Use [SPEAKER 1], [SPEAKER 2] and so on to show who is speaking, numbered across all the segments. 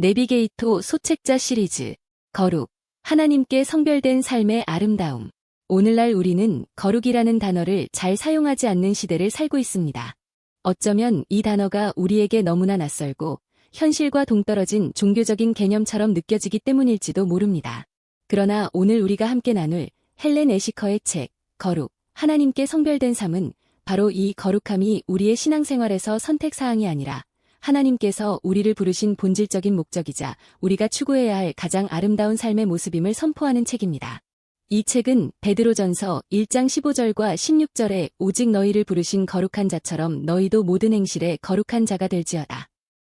[SPEAKER 1] 내비게이토 소책자 시리즈 거룩 하나님께 성별된 삶의 아름다움 오늘날 우리는 거룩이라는 단어를 잘 사용하지 않는 시대를 살고 있습니다. 어쩌면 이 단어가 우리에게 너무나 낯설고 현실과 동떨어진 종교적인 개념처럼 느껴지기 때문일지도 모릅니다. 그러나 오늘 우리가 함께 나눌 헬렌 에시커의 책 거룩 하나님께 성별된 삶은 바로 이 거룩함이 우리의 신앙생활에서 선택사항이 아니라 하나님께서 우리를 부르신 본질적인 목적이자 우리가 추구해야 할 가장 아름다운 삶의 모습임을 선포하는 책입니다. 이 책은 베드로전서 1장 15절과 16절에 오직 너희를 부르신 거룩한 자처럼 너희도 모든 행실에 거룩한 자가 될지어다.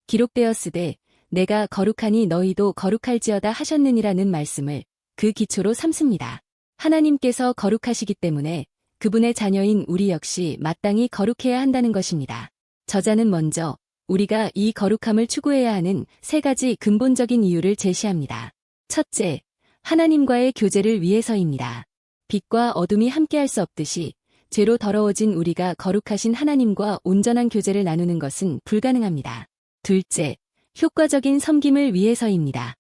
[SPEAKER 1] 기록되었으되 내가 거룩하니 너희도 거룩할지어다 하셨느니라는 말씀을 그 기초로 삼습니다. 하나님께서 거룩하시기 때문에 그분의 자녀인 우리 역시 마땅히 거룩해야 한다는 것입니다. 저자는 먼저 우리가 이 거룩함을 추구해야 하는 세 가지 근본적인 이유를 제시합니다. 첫째, 하나님과의 교제를 위해서입니다. 빛과 어둠이 함께할 수 없듯이 죄로 더러워진 우리가 거룩하신 하나님과 온전한 교제를 나누는 것은 불가능합니다. 둘째, 효과적인 섬김을 위해서입니다.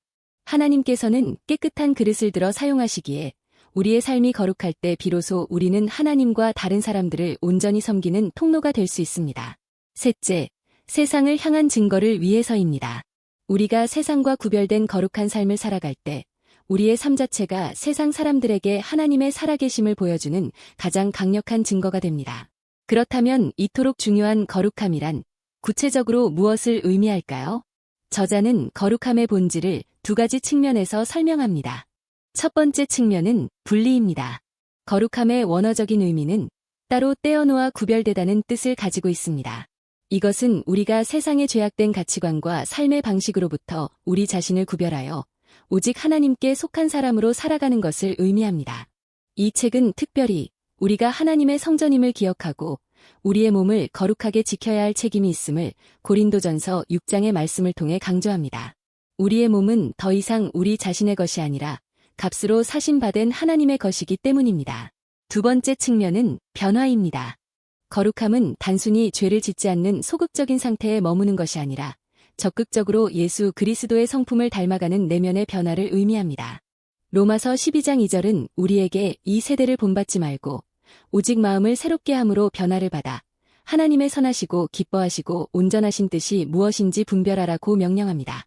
[SPEAKER 1] 하나님께서는 깨끗한 그릇을 들어 사용하시기에 우리의 삶이 거룩할 때 비로소 우리는 하나님과 다른 사람들을 온전히 섬기는 통로가 될 수 있습니다. 셋째, 세상을 향한 증거를 위해서입니다. 우리가 세상과 구별된 거룩한 삶을 살아갈 때 우리의 삶 자체가 세상 사람들에게 하나님의 살아계심을 보여주는 가장 강력한 증거가 됩니다. 그렇다면 이토록 중요한 거룩함이란 구체적으로 무엇을 의미할까요? 저자는 거룩함의 본질을 두 가지 측면에서 설명합니다. 첫 번째 측면은 분리입니다. 거룩함의 원어적인 의미는 따로 떼어놓아 구별되다는 뜻을 가지고 있습니다. 이것은 우리가 세상의 죄악된 가치관과 삶의 방식으로부터 우리 자신을 구별하여 오직 하나님께 속한 사람으로 살아가는 것을 의미합니다. 이 책은 특별히 우리가 하나님의 성전임을 기억하고 우리의 몸을 거룩하게 지켜야 할 책임이 있음을 고린도전서 6장의 말씀을 통해 강조합니다. 우리의 몸은 더 이상 우리 자신의 것이 아니라 값으로 사신받은 하나님의 것이기 때문입니다. 두 번째 측면은 변화입니다. 거룩함은 단순히 죄를 짓지 않는 소극적인 상태에 머무는 것이 아니라 적극적으로 예수 그리스도의 성품을 닮아가는 내면의 변화를 의미합니다. 로마서 12장 2절은 우리에게 이 세대를 본받지 말고 오직 마음을 새롭게 함으로 변화를 받아 하나님의 선하시고 기뻐하시고 온전하신 뜻이 무엇인지 분별하라고 명령합니다.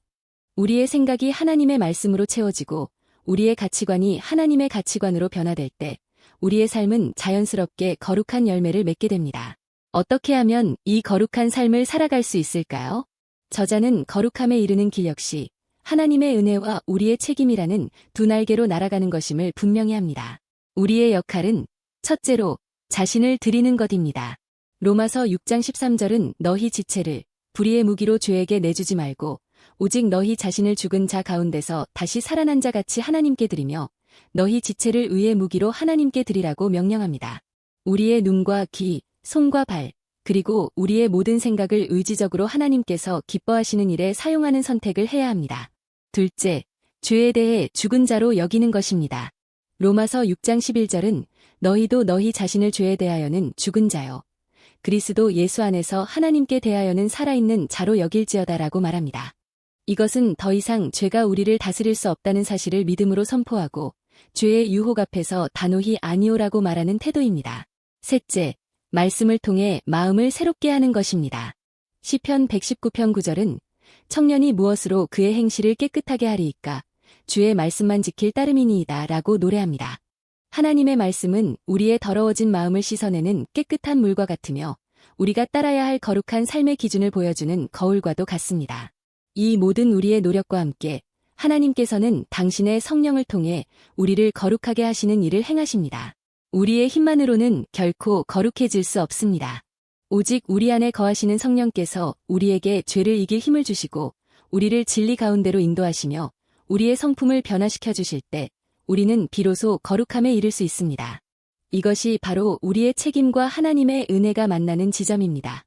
[SPEAKER 1] 우리의 생각이 하나님의 말씀으로 채워지고 우리의 가치관이 하나님의 가치관으로 변화될 때 우리의 삶은 자연스럽게 거룩한 열매를 맺게 됩니다. 어떻게 하면 이 거룩한 삶을 살아갈 수 있을까요? 저자는 거룩함에 이르는 길 역시 하나님의 은혜와 우리의 책임이라는 두 날개로 날아가는 것임을 분명히 합니다. 우리의 역할은 첫째로 자신을 드리는 것입니다. 로마서 6장 13절은 너희 지체를 불의의 무기로 죄에게 내주지 말고 오직 너희 자신을 죽은 자 가운데서 다시 살아난 자 같이 하나님께 드리며 너희 지체를 의의 무기로 하나님께 드리라고 명령합니다. 우리의 눈과 귀, 손과 발, 그리고 우리의 모든 생각을 의지적으로 하나님께서 기뻐하시는 일에 사용하는 선택을 해야 합니다. 둘째, 죄에 대해 죽은 자로 여기는 것입니다. 로마서 6장 11절은 너희도 너희 자신을 죄에 대하여는 죽은 자요. 그리스도 예수 안에서 하나님께 대하여는 살아있는 자로 여길지어다라고 말합니다. 이것은 더 이상 죄가 우리를 다스릴 수 없다는 사실을 믿음으로 선포하고 죄의 유혹 앞에서 단호히 아니오라고 말하는 태도입니다. 셋째, 말씀을 통해 마음을 새롭게 하는 것입니다. 시편 119편 9절은 청년이 무엇으로 그의 행실을 깨끗하게 하리이까 주의 말씀만 지킬 따름이니이다 라고 노래합니다. 하나님의 말씀은 우리의 더러워진 마음을 씻어내는 깨끗한 물과 같으며 우리가 따라야 할 거룩한 삶의 기준을 보여주는 거울과도 같습니다. 이 모든 우리의 노력과 함께 하나님께서는 당신의 성령을 통해 우리를 거룩하게 하시는 일을 행하십니다. 우리의 힘만으로는 결코 거룩해질 수 없습니다. 오직 우리 안에 거하시는 성령께서 우리에게 죄를 이길 힘을 주시고 우리를 진리 가운데로 인도하시며 우리의 성품을 변화시켜 주실 때 우리는 비로소 거룩함에 이를 수 있습니다. 이것이 바로 우리의 책임과 하나님의 은혜가 만나는 지점입니다.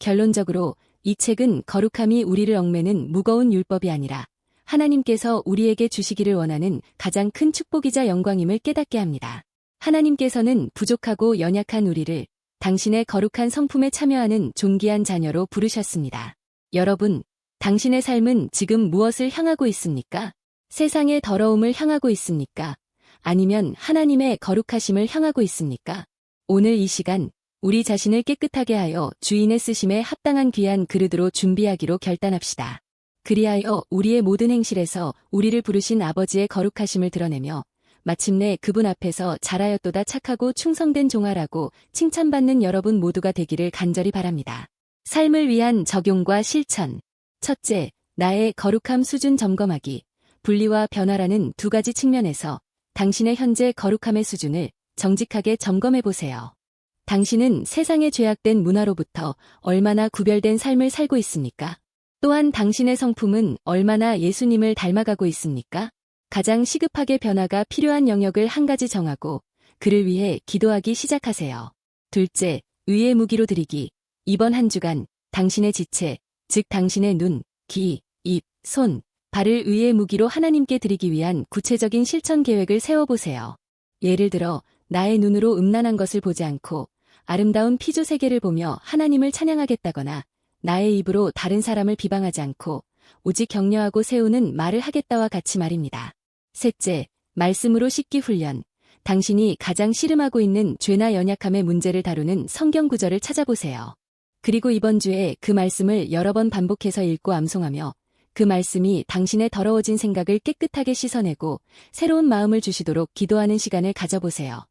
[SPEAKER 1] 결론적으로 이 책은 거룩함이 우리를 얽매는 무거운 율법이 아니라 하나님께서 우리에게 주시기를 원하는 가장 큰 축복이자 영광임을 깨닫게 합니다. 하나님께서는 부족하고 연약한 우리를 당신의 거룩한 성품에 참여하는 존귀한 자녀로 부르셨습니다. 여러분, 당신의 삶은 지금 무엇을 향하고 있습니까? 세상의 더러움을 향하고 있습니까? 아니면 하나님의 거룩하심을 향하고 있습니까? 오늘 이 시간 우리 자신을 깨끗하게 하여 주인의 쓰심에 합당한 귀한 그릇으로 준비하기로 결단합시다. 그리하여 우리의 모든 행실에서 우리를 부르신 아버지의 거룩하심을 드러내며 마침내 그분 앞에서 잘하였도다 착하고 충성된 종아라고 칭찬받는 여러분 모두가 되기를 간절히 바랍니다. 삶을 위한 적용과 실천. 첫째, 나의 거룩함 수준 점검하기. 분리와 변화라는 두 가지 측면에서 당신의 현재 거룩함의 수준을 정직하게 점검해 보세요. 당신은 세상의 죄악된 문화로부터 얼마나 구별된 삶을 살고 있습니까? 또한 당신의 성품은 얼마나 예수님을 닮아가고 있습니까? 가장 시급하게 변화가 필요한 영역을 한 가지 정하고 그를 위해 기도하기 시작하세요. 둘째, 의의 무기로 드리기. 이번 한 주간 당신의 지체, 즉 당신의 눈, 귀, 입, 손, 발을 의의 무기로 하나님께 드리기 위한 구체적인 실천 계획을 세워보세요. 예를 들어 나의 눈으로 음란한 것을 보지 않고 아름다운 피조 세계를 보며 하나님을 찬양하겠다거나 나의 입으로 다른 사람을 비방하지 않고 오직 격려하고 세우는 말을 하겠다와 같이 말입니다. 셋째, 말씀으로 씻기 훈련. 당신이 가장 씨름하고 있는 죄나 연약함의 문제를 다루는 성경 구절을 찾아보세요. 그리고 이번 주에 그 말씀을 여러 번 반복해서 읽고 암송하며 그 말씀이 당신의 더러워진 생각을 깨끗하게 씻어내고 새로운 마음을 주시도록 기도하는 시간을 가져보세요.